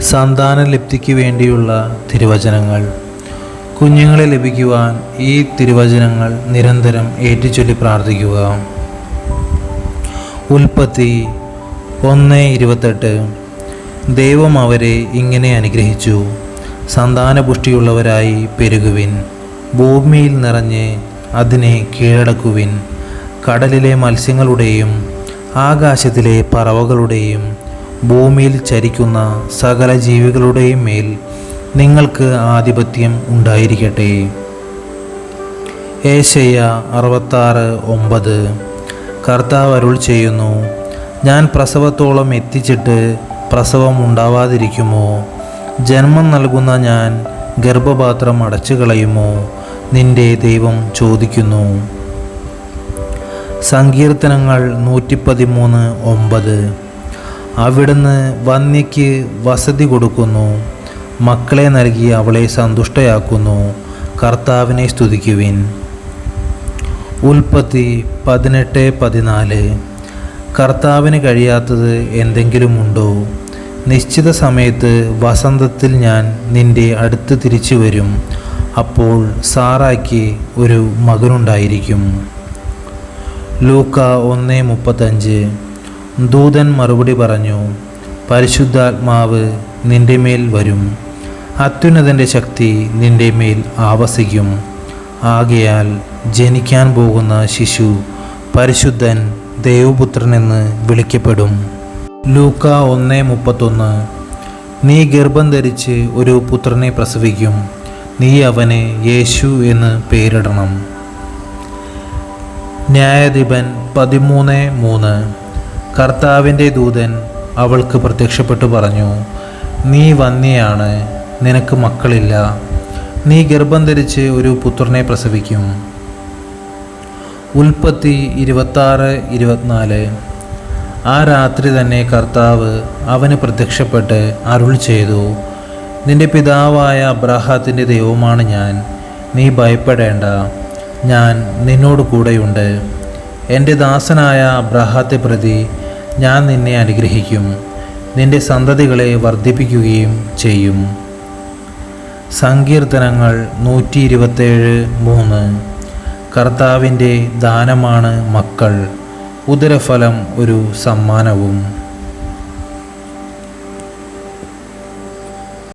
സന്താനലബ്ധിക്ക് വേണ്ടിയുള്ള തിരുവചനങ്ങൾ. കുഞ്ഞുങ്ങളെ ലഭിക്കുവാൻ ഈ തിരുവചനങ്ങൾ നിരന്തരം ഏറ്റുചൊല്ലി പ്രാർത്ഥിക്കുക. ഉൽപ്പത്തി ഒന്ന് ഇരുപത്തെട്ട്. ദൈവം അവരെ ഇങ്ങനെ അനുഗ്രഹിച്ചു. സന്താനപുഷ്ടിയുള്ളവരായി പെരുകുവിൻ. ഭൂമിയിൽ നിറഞ്ഞ് അതിനെ കീഴടക്കുവിൻ. കടലിലെ മത്സ്യങ്ങളുടെയും ആകാശത്തിലെ പറവകളുടെയും ഭൂമിയിൽ ചരിക്കുന്ന സകല ജീവികളുടെയും മേൽ നിങ്ങൾക്ക് ആധിപത്യം ഉണ്ടായിരിക്കട്ടെ. ഏശയ്യ അറുപത്താറ് ഒമ്പത്. കർത്താവ് അരുൾ ചെയ്യുന്നു ഞാൻ പ്രസവത്തോളം എത്തിച്ചിട്ട് പ്രസവം ഉണ്ടാവാതിരിക്കുമോ? ജന്മം നൽകുന്ന ഞാൻ ഗർഭപാത്രം അടച്ചു കളയുമോ നിന്റെ ദൈവം ചോദിക്കുന്നു. സങ്കീർത്തനങ്ങൾ നൂറ്റിപ്പതിമൂന്ന് ഒമ്പത്. അവിടുന്ന് വന്യയ്ക്ക് വസതി കൊടുക്കുന്നു. മക്കളെ നൽകി അവളെ സന്തുഷ്ടയാക്കുന്നു. കർത്താവിനെ സ്തുതിക്കുവിൻ. ഉൽപ്പത്തി പതിനെട്ട് പതിനാല്. കർത്താവിന് കഴിയാത്തത് എന്തെങ്കിലുമുണ്ടോ നിശ്ചിത സമയത്ത് വസന്തത്തിൽ ഞാൻ നിന്റെ അടുത്ത് തിരിച്ചു വരും. അപ്പോൾ സാറായ്ക്ക് ഒരു മകനുണ്ടായിരിക്കും. ലൂക്ക ഒന്ന് മുപ്പത്തഞ്ച്. ദൂതൻ മറുപടി പറഞ്ഞു പരിശുദ്ധാത്മാവ് നിന്റെ മേൽ വരും. അത്യുന്നതന്റെ ശക്തി നിന്റെ മേൽ ആവസിക്കും. ആകയാൽ ജനിക്കാൻ പോകുന്ന ശിശു പരിശുദ്ധൻ ദൈവപുത്രനെന്ന് വിളിക്കപ്പെടും. ലൂക്ക ഒന്ന് മുപ്പത്തൊന്ന്. നീ ഗർഭം ധരിച്ച് ഒരു പുത്രനെ പ്രസവിക്കും. നീ അവനെ യേശു എന്ന് പേരിടണം. ന്യായാധിപൻ പതിമൂന്ന് മൂന്ന്. കർത്താവിന്റെ ദൂതൻ അവൾക്ക് പ്രത്യക്ഷപ്പെട്ടു പറഞ്ഞു നീ വന്യയാണ് നിനക്ക് മക്കളില്ല. നീ ഗർഭം ധരിച്ച് ഒരു പുത്രനെ പ്രസവിക്കും. ഉൽപ്പത്തി ഇരുപത്താറ് ഇരുപത്തിനാല്. ആ രാത്രി തന്നെ കർത്താവ് അവന് പ്രത്യക്ഷപ്പെട്ട് അരുൾ ചെയ്തു നിന്റെ പിതാവായ അബ്രാഹത്തിന്റെ ദൈവമാണ് ഞാൻ. നീ ഭയപ്പെടേണ്ട. ഞാൻ നിന്നോട് കൂടെയുണ്ട്. എന്റെ ദാസനായ അബ്രാഹത്തെ പ്രതി ഞാൻ നിന്നെ അനുഗ്രഹിക്കും. നിന്റെ സന്തതികളെ വർദ്ധിപ്പിക്കുകയും ചെയ്യും. സങ്കീർത്തനങ്ങൾ നൂറ്റി ഇരുപത്തേഴ് മൂന്ന്. കർത്താവിന്റെ ദാനമാണ് മക്കൾ. ഉദരഫലം ഒരു സമ്മാനവും.